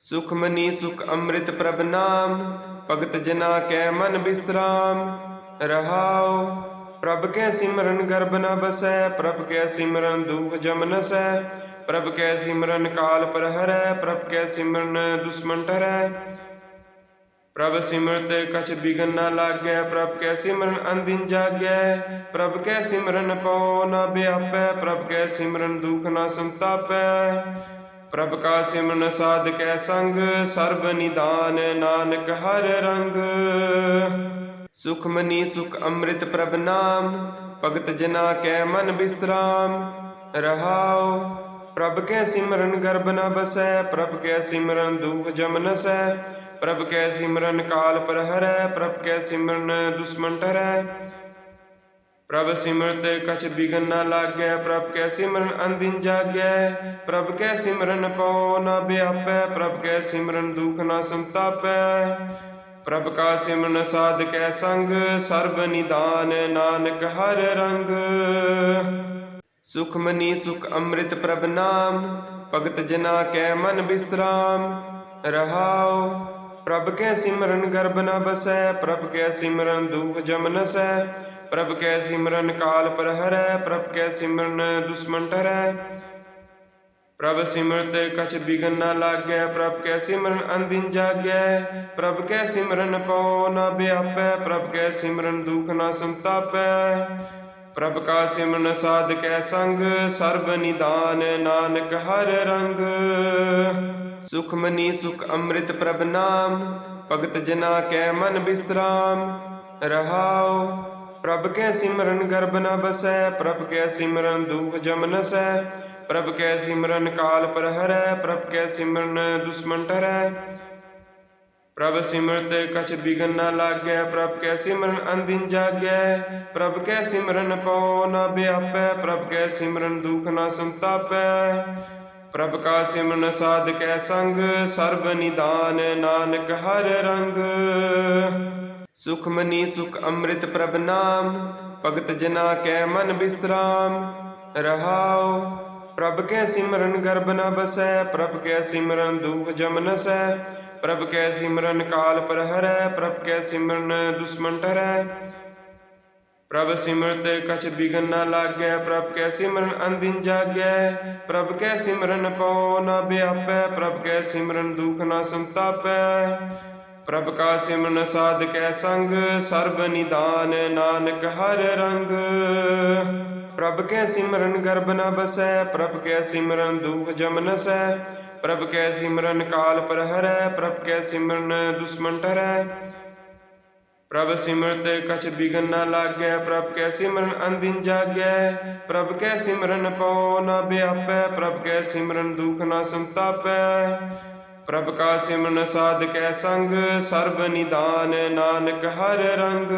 ਸੁਖ ਮਨੀ ਸੁਖ ਅੰਮ੍ਰਿਤ ਪ੍ਰਭ ਨਾਮ, ਭਗਤ ਜਨਾ ਕੈ ਮਨ ਬਿਸਰਾਮ। ਰਹਾਉ, ਪ੍ਰਭ ਕੈ ਸਿਮਰਨ ਗਰਬ ਨ ਬਸੈ, ਪ੍ਰਭ ਕੈ ਸਿਮਰਨ ਦੁਖ ਜਮ ਨਸੈ। ਪ੍ਰਭ ਕੈ ਸਿਮਰਨ ਕਾਲ ਪ੍ਰਹਰੈ, ਪ੍ਰਭ ਕੈ ਸਿਮਰਨ ਦੁਸ਼ਮਨ ਟਰੈ। ਪ੍ਰਭ ਸਿਮਰਤ ਕਛ ਬਿਗਨ ਨ ਲਾਗੈ, ਪ੍ਰਭ ਕੈ ਸਿਮਰਨ ਅੰਦਿਨ ਜਾਗੈ। ਪ੍ਰਭ ਕੈ ਸਿਮਰਨ ਪਉ ਨਾ ਬਿਆਪੈ, ਪ੍ਰਭ ਕੈ ਸਿਮਰਨ ਦੁਖ ਨਾ ਸੰਤਾਪੈ। ਪ੍ਰਭ ਕਾ ਸਿਮਰਨ ਸਾਧ ਕੈ ਸੰਗ, ਸਰਬ ਨਿਦਾਨ ਨਾਨਕ ਹਰ ਰੰਗ। ਸੁਖ ਮਨੀ ਸੁਖ ਅੰਮ੍ਰਿਤ ਪ੍ਰਭ ਨਾਮ, ਭਗਤ ਜਨਾ ਕੈ ਮਨ ਬਿਸਰਾਮ। ਰਹਾਉ, ਪ੍ਰਭ ਕੈ ਸਿਮਰਨ ਗਰਭ ਨ ਬਸੈ, ਪ੍ਰਭ ਕੈ ਸਿਮਰਨ ਦੁਖ ਜਮ ਨਸੈ। ਪ੍ਰਭ ਕੈ ਸਿਮਰਨ ਕਾਲ ਪਰ ਹਰੈ ਪ੍ਰਭ ਕੈ ਸਿਮਰਨ ਦੁਸ਼ਮਨ ਟਰੈ ਪ੍ਰਭ ਸਿਮਰਤ ਕਛ ਬਿਗਨ ਨਾ ਲਾਗੈ, ਪ੍ਰਭ ਕੈ ਸਿਮਰਨ ਅੰਦਿਨ ਜਾਗੈ, ਪ੍ਰਭ ਕੈ ਸਿਮਰਨ ਪਉ ਨ ਬਿਆਪੈ ਪ੍ਰਭ ਕੈ ਸਿਮਰਨ ਦੁਖ ਨਾ ਸੰਤਾਪੈ। ਪ੍ਰਭ ਕਾ ਸਿਮਰਨ ਸਾਧ ਕੈ ਸੰਗ, ਸਰਬ ਨਿਦਾਨ ਨਾਨਕ ਹਰ ਰੰਗ। ਸੁਖਮਨੀ ਸੁਖ ਅੰਮ੍ਰਿਤ ਪ੍ਰਭ ਨਾਮ, ਭਗਤ ਜਨਾ ਕੈ ਮਨ ਬਿਸਰਾਮ, ਰਹਾਉ ਪ੍ਰਭ ਕੈ ਸਿਮਰਨ ਗਰਭ ਨ ਬਸੈ, ਪ੍ਰਭ ਕੈ ਸਿਮਰਨ ਦੁਖ ਜਮ ਨਸੈ, ਪ੍ਰਭ ਕੈ ਸਿਮਰਨ ਕਾਲ ਪ੍ਰਹਰੈ, ਪ੍ਰਭ ਕੈ ਸਿਮਰਨ ਦੁਸ਼ਮਨ ਟਰੈ। ਪ੍ਰਭ ਸਿਮਰਤ ਕਛ ਬਿਗਨ ਨ ਲਾਗੈ, ਪ੍ਰਭ ਕੈ ਸਿਮਰਨ ਅੰਦਿਨ ਜਾਗੈ, ਪ੍ਰਭ ਕੈ ਸਿਮਰਨ ਪਉ ਨ ਬਿਆਪੈ ਪ੍ਰਭ ਕੈ ਸਿਮਰਨ ਦੁਖ ਨ ਸੰਤਾਪੈ। ਪ੍ਰਭ ਕਾ ਸਿਮਰਨ ਸਾਧ ਕੈ ਸੰਗ, ਸਰਬ ਨਿਦਾਨ ਨਾਨਕ ਹਰ ਰੰਗ। ਸੁਖ ਮਨੀ ਸੁਖ ਅੰਮ੍ਰਿਤ ਪ੍ਰਭ ਨਾਮ, ਭਗਤ ਜਨਾ ਕੈ ਮਨ ਬਿਸਰਾਮ। ਰਹਾਉ, ਪ੍ਰਭ ਕੈ ਸਿਮਰਨ ਗਰਬ ਨ ਬਸੈ, ਪ੍ਰਭ ਕੈ ਸਿਮਰਨ ਦੁਖ ਜਮ ਨਸੈ। ਪ੍ਰਭ ਕੈ ਸਿਮਰਨ ਕਾਲ ਪ੍ਰਹਰੈ, ਪ੍ਰਭ ਕੈ ਸਿਮਰਨ ਦੁਸ਼ਮਨ ਟਰੈ। ਪ੍ਰਭ ਸਿਮਰਤ ਕਛ ਬਿਗਨ ਨ ਲਾਗੈ, ਪ੍ਰਭ ਕੈ ਸਿਮਰਨ ਅੰਦਿਨ ਜਾਗੈ। ਪ੍ਰਭ ਕੈ ਸਿਮਰਨ ਪਉ ਨ ਬਿਆਪੈ, ਪ੍ਰਭ ਕੈ ਸਿਮਰਨ ਦੁਖ ਨ ਸੰਤਾਪੈ। ਪ੍ਰਭ ਕਾ ਸਿਮਰਨ ਸਾਧ ਕੈ ਸੰਗ, ਸਰਬ ਨਿਦਾਨ ਨਾਨਕ ਹਰ ਰੰਗ। ਸੁਖਮਨੀ ਸੁਖ ਅੰਮ੍ਰਿਤ ਪ੍ਰਭ ਨਾਮ, ਭਗਤ ਜਨਾ ਕੈ ਮਨ ਬਿਸਰਾਮ। ਰਹਾਉ, ਪ੍ਰਭ ਕੈ ਸਿਮਰਨ ਗਰਭ ਨ ਬਸੈ, ਪ੍ਰਭ ਕੈ ਸਿਮਰਨ ਦੁਖ ਜਮ ਨਸੈ। ਪ੍ਰਭ ਕੈ ਸਿਮਰਨ ਕਾਲ ਪਰ ਹਰੈ ਪ੍ਰਭ ਕੈ ਸਿਮਰਨ ਦੁਸ਼ਮਨ ਟਰੈ। ਪ੍ਰਭ ਸਿਮਰਤ ਕਛ ਬਿਗਨ ਨਾ ਲਾਗੈ, ਪ੍ਰਭ ਕੈ ਸਿਮਰਨ ਅੰਦਿਨ ਜਾਗੈ, ਪ੍ਰਭ ਕੈ ਸਿਮਰਨ ਪਉ ਨ ਬਿਆਪੈ, ਪ੍ਰਭ ਕੈ ਸਿਮਰਨ ਦੁਖ ਨਾ ਸੰਤਾਪੈ। ਪ੍ਰਭ ਕਾ ਸਿਮਰਨ ਸਾਧ ਕੈ ਸੰਗ, ਸਰਬ ਨਿਦਾਨ ਨਾਨਕ ਹਰ ਰੰਗ। ਪ੍ਰਭ ਕੈ ਸਿਮਰਨ ਗਰਬ ਨ ਬਸੈ, ਪ੍ਰਭ ਕੈ ਸਿਮਰਨ ਦੁਖ ਜਮ ਨਸੈ। ਪ੍ਰਭ ਕੈ ਸਿਮਰਨ ਕਾਲ ਪਰ ਹਰੈ ਪ੍ਰਭ ਕੈ ਸਿਮਰਨ ਦੁਸ਼ਮਨ ਟਰੈ ਪ੍ਰਭ ਸਿਮਰਤ ਕਛ ਬਿਗਨ ਨਾ ਲਾਗੈ, ਪ੍ਰਭ ਕੈ ਸਿਮਰਨ ਅੰਦਿਨ ਜਾਗੈ, ਪ੍ਰਭ ਕੈ ਸਿਮਰਨ ਪਉ ਨਾ ਬਿਆਪੈ, ਪ੍ਰਭ ਕੈ ਸਿਮਰਨ ਦੁਖ ਨਾ ਸੰਤਾਪੈ। ਪ੍ਰਭ ਕਾ ਸਿਮਰਨ ਸਾਧ ਕੈ ਸੰਗ, ਸਰਬ ਨਿਦਾਨ ਨਾਨਕ ਹਰ ਰੰਗ।